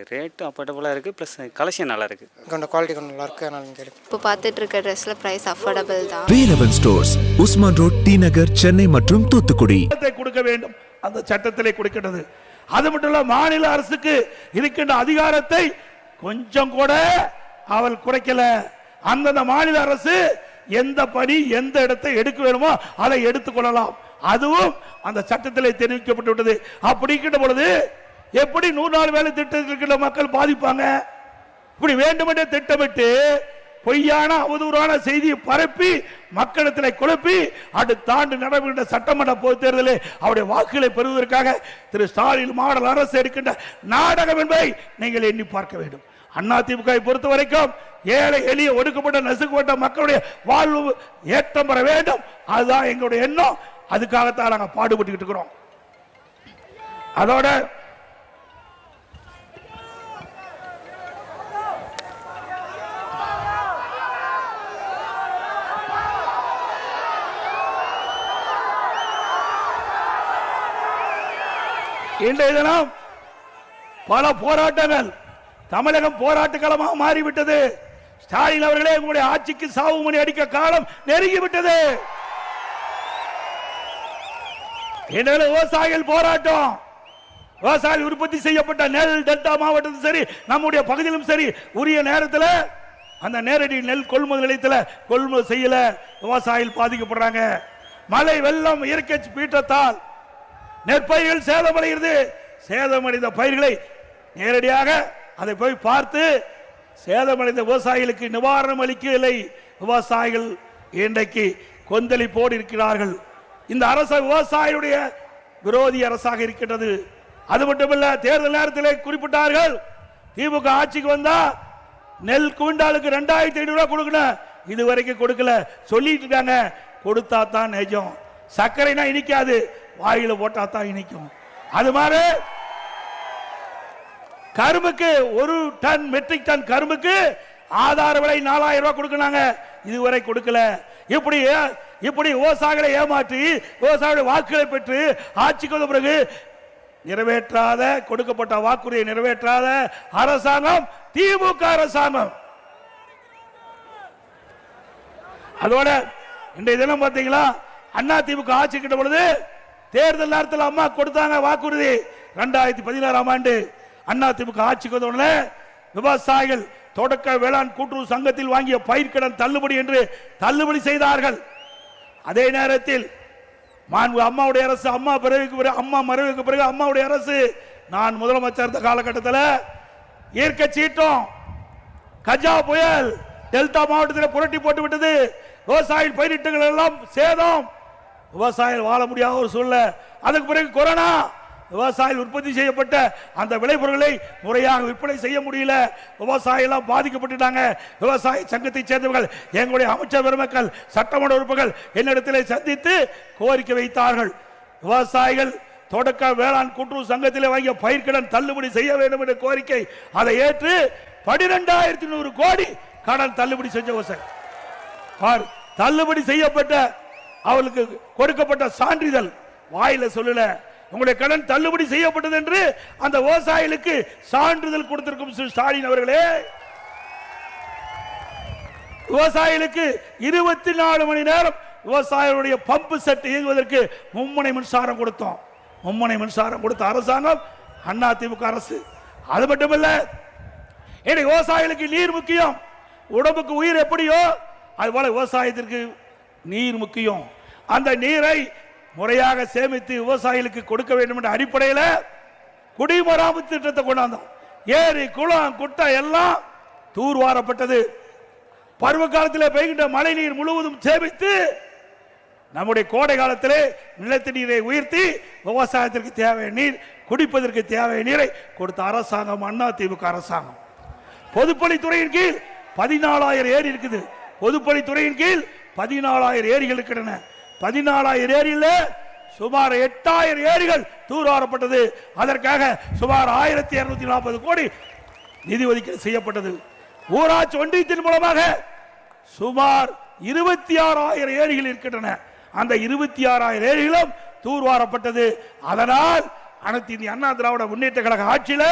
ரேட்டும் அஃபோர்டபுளாக இருக்குது plus collection நல்லா இருக்குது கொஞ்சம் குவாலிட்டி கொஞ்சம் நல்லா இருக்குது அதனால் இப்போ பார்த்துட்டு இருக்க ட்ரெஸ்ஸில் ப்ரைஸ் அஃபோர்டபுள் தான். Velavan stores Usman road T Nagar Chennai மற்றும் தூத்துக்குடி. கொடுக்க வேண்டும். அந்த சட்டத்திலே கொடுக்கிறது அது மட்டும் இல்ல மாநில அரசுக்கு இருக்கின்ற அதிகாரத்தை கொஞ்சம் கூட அவள் குறைக்கல. அந்தந்த மாநில அரசு எந்த பணி எந்த இடத்தை எடுக்க வேணுமோ அதை எடுத்துக்கொள்ளலாம் அதுவும் அந்த சட்டத்திலே தெரிவிக்கப்பட்டு விட்டது. அப்படிங்கிற பொழுது எப்படி நூறு நாள் வேலை திட்டத்தில் இருக்கிற மக்கள் பாதிப்பாங்க? இப்படி வேண்டுமென்றே திட்டமிட்டு பொய்யான அவதூறான செய்தியை பரப்பி மக்களிடத்தில் குழப்பி அடுத்த ஆண்டு நடைபெறுகின்ற சட்டமன்ற பொதுத் தேர்தலில் அவருடைய வாக்குகளை பெறுவதற்காக திரு ஸ்டாலின் மாடல் அரசு எடுக்கின்ற நாடகம் என்பதை நீங்கள் எண்ணி பார்க்க வேண்டும். அண்ணா திமுக பொறுத்த வரைக்கும் ஏழை எளிய ஒடுக்கப்பட்ட நசுக்கப்பட்ட மக்களுடைய வாழ்வு ஏற்றம் பெற வேண்டும். அதுதான் எங்களுடைய எண்ணம். அதுக்காகத்தான் நாங்கள் பாடுபட்டுக்கிட்டு இருக்கிறோம். அதோட இன்றைய தினம் பல போராட்டங்கள் தமிழகம் போராட்டக்களமாக மாறிவிட்டது. ஸ்டாலின் அவர்களே உங்களுடைய ஆட்சிக்கு சாவு மணி அடிக்க காலம் நெருங்கிவிட்டது. இன்றைய விவசாயிகள் போராட்டம். விவசாயிகள் உற்பத்தி செய்யப்பட்ட நெல் டெல்டா மாவட்டத்தில் சரி நம்முடைய பகுதியிலும் சரி உரிய நேரத்தில் அந்த நேரடி நெல் கொள்முதல் நிலையத்தில் கொள்முதல் செய்யல. விவசாயிகள் பாதிக்கப்படுறாங்க. மழை வெள்ளம் இயற்கை பீற்றத்தால் நெற்பயிர்கள் சேதமடைகிறது. சேதமடைந்த பயிர்களை நேரடியாக அதை போய் பார்த்து சேதமடைந்த விவசாயிகளுக்கு நிவாரணம் அளிக்கவில்லை. விவசாயிகள் இன்றைக்கு கொந்தளிப்போடு இருக்கிறார்கள். இந்த அரசு விவசாயியுடைய விரோதி அரசாக இருக்கின்றது. அது மட்டுமல்ல தேர்தல் நேரத்தில் குறிப்பிட்டார்கள் திமுக ஆட்சிக்கு வந்தா நெல் குவிண்டாலுக்கு ரெண்டாயிரத்தி ஐநூறு ரூபாய் கொடுக்கணும். இதுவரைக்கும் கொடுக்கல. சொல்லிட்டு இருக்காங்க. கொடுத்தா தான் நிஜம். சர்க்கரைனா இனிக்காது. வாயில போட்டா தான் இனிக்கும் அது மாதிரி கரும்புக்கு ஒரு டன் மெட்ரிக் டன் கரும்புக்கு ஆதார விலை நாலாயிரம் ரூபாய் கொடுக்கணாங்க இதுவரை கொடுக்கல. இப்படி இப்படி விவசாயிகளை ஏமாற்றி விவசாயிகளுடைய வாக்குகளை பெற்று ஆட்சிக்கு வந்த பிறகு நிறைவேற்றாத கொடுக்கப்பட்ட வாக்குறுதியை நிறைவேற்றாத அரசாங்கம் திமுக அரசாங்கம். அதோட இன்றைய தினம் பார்த்தீங்களா? அண்ணா திமுக ஆட்சி கிட்ட பொழுது தேர்தல் நேரத்தில் அம்மா கொடுத்தாங்க வாக்குறுதி. ரெண்டாயிரத்தி பதினாறாம் ஆண்டு அண்ணா திமுக ஆட்சிக்கு வந்த உடனே விவசாயிகள் தொடக்க வேளாண் கூட்டுறவு சங்கத்தில் வாங்கிய பயிர்க்கடன் தள்ளுபடி என்று தள்ளுபடி செய்தார்கள். அதே நேரத்தில் மாண்பு அம்மாவுடைய அரசு அம்மா பிறகுக்கு பிறகு அம்மா மறைவுக்கு பிறகு அம்மாவுடைய அரசு நான் முதலமைச்சர் இருந்த காலகட்டத்தில் இயற்கை சீட்டம் கஜா புயல் டெல்டா மாவட்டத்தில் புரட்டி போட்டு விட்டது. விவசாய பயிரிட்டங்கள் எல்லாம் சேதம். விவசாயிகள் வாழ முடியாத ஒரு சூழ்நிலை. அதுக்கு பிறகு கொரோனா விவசாயிகள் உற்பத்தி செய்யப்பட்ட அந்த விளைபொருட்களை முறையாக விற்பனை செய்ய முடியல. விவசாயிகள் பாதிக்கப்பட்டுட்டாங்க. விவசாய சங்கத்தை சேர்ந்தவர்கள் எங்களுடைய அமைச்சர் பெருமக்கள் சட்டமன்ற உறுப்புகள் என்னிடத்திலே சந்தித்து கோரிக்கை வைத்தார்கள். விவசாயிகள் தொடக்க வேளாண் கூட்டுறவு சங்கத்தில் வாங்கிய பயிர்க்கடன் தள்ளுபடி செய்ய வேண்டும் என்ற கோரிக்கை. அதை ஏற்று பனிரெண்டாயிரத்தி நூறு கோடி கடன் தள்ளுபடி செஞ்ச விவசாயி பார் தள்ளுபடி செய்யப்பட்ட அவளுக்கு கொடுக்கப்பட்ட சான்றிதழ் வாயில சொல்லல. உங்களுடைய கடன் தள்ளுபடி செய்யப்பட்டது என்று அந்த விவசாயிகளுக்கு சான்றிதழ் கொடுத்திருக்கும் ஸ்டாலின் அவர்களே. விவசாயிகளுக்கு இருபத்தி நாலு மணி நேரம் விவசாயிகளுடைய பம்பு செட் இயங்குவதற்கு மும்முனை மின்சாரம் கொடுத்தோம். மும்முனை மின்சாரம் கொடுத்த அரசாங்கம் அண்ணா திமுக அரசு. அது மட்டுமல்ல இன்னைக்கு விவசாயிகளுக்கு நீர் முக்கியம். உடம்புக்கு உயிர் எப்படியோ அதுபோல விவசாயத்திற்கு நீர் முக்கியம். அந்த நீரை முறையாக சேமித்து விவசாயிகளுக்கு கொடுக்க வேண்டும் என்ற அடிப்படையில் குடிமராமத்து திட்டத்தை கொண்டாந்தோம். ஏரி குளம் குட்டை எல்லாம் தூர்வாரப்பட்டது. பருவ காலத்தில் பெய்கின்ற மழை நீர் முழுவதும் சேமித்து நம்முடைய கோடை காலத்தில் நிலத்து நீரை உயர்த்தி விவசாயத்திற்கு தேவையான நீர் குடிப்பதற்கு தேவையான நீரை கொடுத்த அரசாங்கம் அண்ணா திமுக அரசாங்கம். பொதுப்பணித்துறையின் கீழ் பதினாலாயிரம் ஏரி இருக்குது. பொதுப்பணித்துறையின் கீழ் பதினாலாயிரம் ஏரிகள் இருக்கின்றன. பதினாலாயிரம் ஏரியில் சுமார் எட்டாயிரம் ஏரிகள் தூர்வாரப்பட்டது. அதற்காக சுமார் ஆயிரத்தி இருநூத்தி நாற்பது கோடி நிதி ஒதுக்கீடு செய்யப்பட்டது. ஊராட்சி ஒன்றியத்தின் மூலமாக சுமார் இருபத்தி ஆறாயிரம் ஏரிகள் இருக்கின்றன. அந்த இருபத்தி ஆறாயிரம் ஏரிகளும் தூர்வாரப்பட்டது. அதனால் அனைத்து இந்திய அண்ணா திராவிட முன்னேற்ற கழக ஆட்சியில்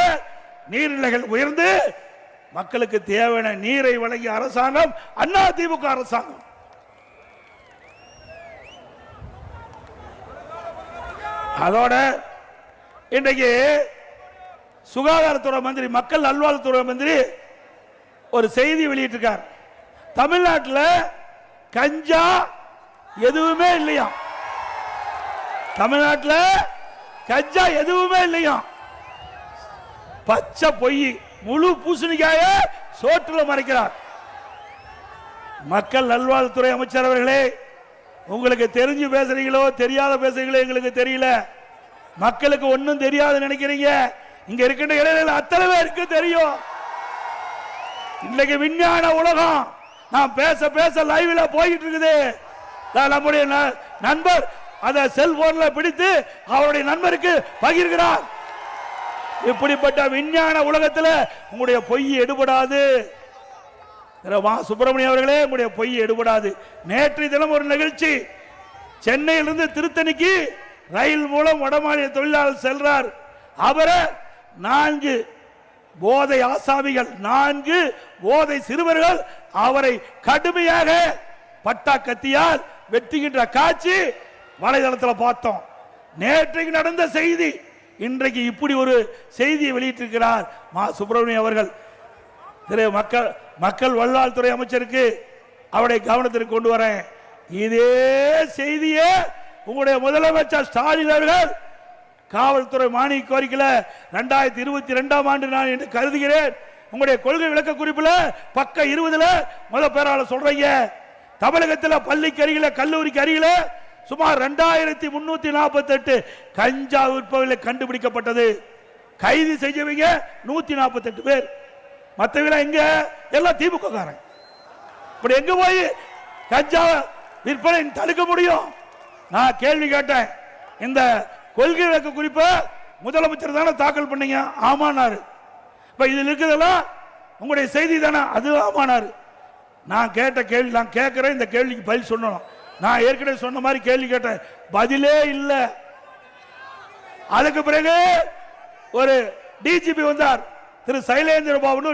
நீர்நிலைகள் உயர்ந்து மக்களுக்கு தேவையான நீரை வழங்கிய அரசாங்கம் அண்ணா திமுக அரசாங்கம். அதோட இன்றைக்கு சுகாதாரத்துறை மந்திரி மக்கள் நல்வாழ்வுத்துறை மந்திரி ஒரு செய்தி வெளியிட்டிருக்கார். தமிழ்நாட்டில் கஞ்சா எதுவுமே இல்லையா தமிழ்நாட்டில் கஞ்சா எதுவுமே இல்லையா பச்சை பொய் முழு பூசணிக்காய சோற்றுல மறைக்கிறார். மக்கள் நல்வாழ்வுத்துறை அமைச்சர் அவர்களே உங்களுக்கு தெரிஞ்சு பேசுறீங்களோ தெரியாத பேசுறீங்களோ எங்களுக்கு தெரியல. மக்களுக்கு ஒன்றும் தெரியாது நினைக்கிறீங்க? இங்க இருக்கின்ற இளைஞர்கள் அத்தனை பேருக்கு தெரியும். இன்னைக்கு விஞ்ஞான உலகம் நான் பேச பேச லைவ்ல போயிட்டு இருக்குது நம்முடைய ந- நண்பர் அதை செல்போன்ல பிடித்து அவருடைய நண்பருக்கு பகிர்கிறார். இப்படிப்பட்ட விஞ்ஞான உலகத்தில் உங்களுடைய பொய் எடுபடாது. திரு மா சுப்பிரமணியம் அவர்களே உங்களுடைய பொய் எடுபடாது. நேற்று தினம் ஒரு நிகழ்ச்சி. சென்னையிலிருந்து திருத்தணிக்கு ரயில் மூலம் வடமாநில தொழிலாளர் செல்றார். அவரை நான்கு போதை ஆசாமிகள் நான்கு போதை சிறுவர்கள் அவரை கடுமையாக பட்டா கத்தியால் வெட்டுகின்ற காட்சி வலைதளத்தில் பார்த்தோம். நேற்றைக்கு நடந்த செய்தி இன்றைக்கு இப்படி ஒரு செய்தியை வெளியிட்டிருக்கிறார் மா சுப்பிரமணியம் அவர்கள். திரு மக்கள் மக்கள் வல்லாள்துறை அமைச்சருக்கு அவருடைய கவனத்திற்கு கொண்டு வரேன். இதே செய்தியே உங்களுடைய முதலமைச்சர் ஸ்டாலின் அவர்கள் காவல்துறை மானிய கோரிக்கையில் ரெண்டாயிரத்தி இருபத்தி ரெண்டாம் ஆண்டு நான் என்று கருதுகிறேன். உங்களுடைய கொள்கை விளக்க குறிப்பில் பக்க இருபதுல முத பேரால சொல்றீங்க. தமிழகத்தில் பள்ளிக்கு அருகில கல்லூரிக்கு அருகில சுமார் ரெண்டாயிரத்தி முன்னூத்தி நாற்பத்தி எட்டு கஞ்சா விற்பவர்களை கண்டுபிடிக்கப்பட்டது. கைது செய்யவங்க நூத்தி நாற்பத்தி எட்டு பேர். மற்றவங்களாம் எங்க? எல்லாம் திமுககாரன் இப்படி எங்க போய் கஞ்சா விற்பனை தடுக்க முடியும்? நான் கேள்வி கேட்டேன். இந்த கொள்கை விளக்க குறிப்பை முதலமைச்சர் தானே தாக்கல் பண்ணீங்க? ஆமானாரு இப்ப இதில் இருக்கிறதெல்லாம் உங்களுடைய செய்தி தானே? அது ஆமானாரு நான் கேட்ட கேள்வி நான் கேட்கிறேன் இந்த கேள்விக்கு பதில் சொல்லணும். நான் ஏற்கனவே சொன்ன மாதிரி கேள்வி கேட்டேன். பதிலே இல்லை. அதுக்கு பிறகு ஒரு டிஜிபி வந்தார். திரு சைலேந்திர பாபுன்னு